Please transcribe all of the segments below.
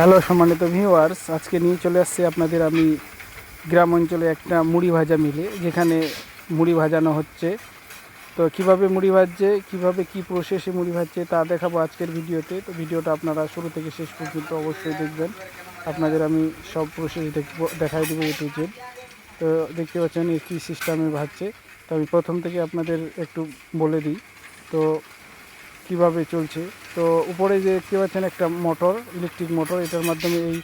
Hello সম্মানিত viewers আজকে নিয়ে চলে আসছি আপনাদের আমি গ্রাম অঞ্চলে একটা মুড়ি ভাজা মিলে, যেখানে মুড়ি ভাজানো হচ্ছে। তো কীভাবে মুড়ি ভাজছে, কীভাবে কি প্রসেসে মুড়ি ভাজছে, তা দেখাবো আজকের ভিডিওতে। তো ভিডিওটা আপনারা শুরু থেকে শেষ পর্যন্ত অবশ্যই দেখবেন। আপনাদের আমি সব প্রসেস দেখব, দেখাই দেবো টু তো দেখতে পাচ্ছেন এই কী সিস্টেমে ভাজছে। তো আমি প্রথম থেকে আপনাদের একটু বলে দিই। তো কীভাবে চলছে? তো উপরে যে দেখতে পাচ্ছেন একটা মোটর ইলেকট্রিক মোটর এটার মাধ্যমে এই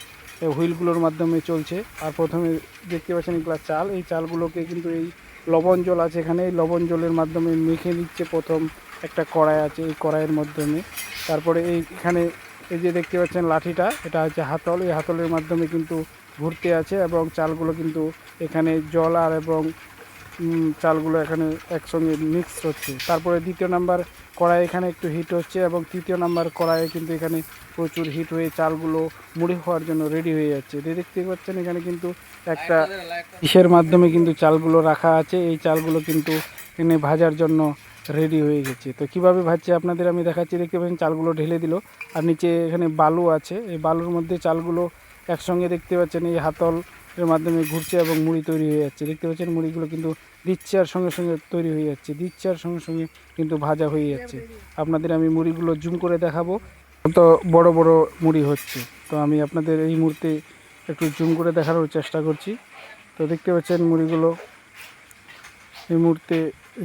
হুইলগুলোর মাধ্যমে চলছে। আর প্রথমে দেখতে পাচ্ছেন এগুলো চাল। এই চালগুলোকে কিন্তু এই লবণ জল আছে এখানে। এই লবণ জলের মাধ্যমে মেখে নিচ্ছে প্রথম একটা কড়াই আছে এই কড়াইয়ের মাধ্যমে। তারপরে এই এখানে এই যে দেখতে পাচ্ছেন লাঠিটা, এটা হচ্ছে হাতল। এই হাতলের মাধ্যমে কিন্তু ঘুরতে আছে এবং চালগুলো কিন্তু এখানে জল আর এবং চালগুলো এখানে একসঙ্গে মিক্স হচ্ছে। তারপরে দ্বিতীয় নাম্বার কড়াই এখানে একটু হিট হচ্ছে এবং তৃতীয় নাম্বার কড়াইয়ে কিন্তু এখানে প্রচুর হিট হয়ে চালগুলো মুড়ি হওয়ার জন্য রেডি হয়ে যাচ্ছে। দেখতে পাচ্ছেন এখানে কিন্তু একটা ইসের মাধ্যমে কিন্তু চালগুলো রাখা আছে। এই চালগুলো কিন্তু এখানে ভাজার জন্য রেডি হয়ে গেছে। তো কীভাবে ভাজছে আপনাদের আমি দেখাচ্ছি। দেখতে পাচ্ছেন চালগুলো ঢেলে দিল। আর নিচে এখানে বালু আছে। এই বালুর মধ্যে চালগুলো একসঙ্গে দেখতে পাচ্ছেন এই হাতল এর মাধ্যমে ঘুরছে এবং মুড়ি তৈরি হয়ে যাচ্ছে। দেখতে পাচ্ছেন মুড়িগুলো কিন্তু দিচ্ছে আর সঙ্গে সঙ্গে তৈরি হয়ে যাচ্ছে দিচ্ছে আর সঙ্গে সঙ্গে কিন্তু ভাজা হয়ে যাচ্ছে। আপনাদের আমি মুড়িগুলো জুম করে দেখাবো। তো বড় বড় মুড়ি হচ্ছে। তো আমি আপনাদের এই মুহূর্তে একটু জুম করে দেখানোর চেষ্টা করছি। তো দেখতে পাচ্ছেন মুড়িগুলো এই মুহূর্তে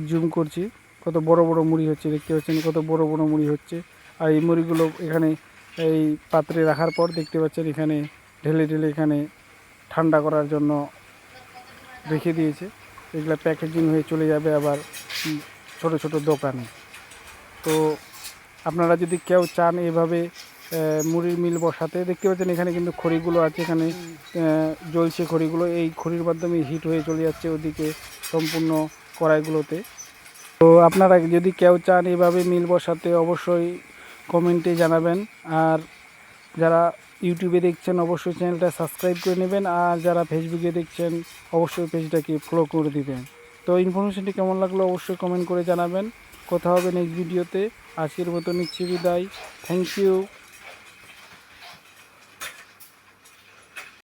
জুম করছি। কত বড় বড় মুড়ি হচ্ছে, দেখতে পাচ্ছেন কত বড় বড় মুড়ি হচ্ছে। আর এই মুড়িগুলো এখানে এই পাত্রে রাখার পর দেখতে পাচ্ছেন এখানে ঢেলে ঢেলে এখানে ঠান্ডা করার জন্য রেখে দিয়েছে। এগুলো প্যাকেজিং হয়ে চলে যাবে আবার ছোট ছোট দোকানে। তো আপনারা যদি কেউ চান এভাবে মুড়ির মিল বসাতে, দেখতে পাচ্ছেন এখানে কিন্তু খড়িগুলো আছে, এখানে জ্বলছে খড়িগুলো। এই খড়ির মাধ্যমে হিট হয়ে চলে যাচ্ছে ওদিকে সম্পূর্ণ কড়াইগুলোতে। তো আপনারা যদি কেউ চান এভাবে মিল বসাতে, অবশ্যই কমেন্টে জানাবেন। আর যারা ইউটিউবে দেখছেন অবশ্যই চ্যানেলটা সাবস্ক্রাইব করে নেবেন আর যারা ফেসবুকে দেখছেন, অবশ্যই পেজটাকে ফলো করে দিবেন। তো ইনফরমেশনটি কেমন লাগল অবশ্যই কমেন্ট করে জানাবেন। কথা হবে নেক্সট ভিডিওতে আজকের মতো নিচ্ছি বিদায়। Thank you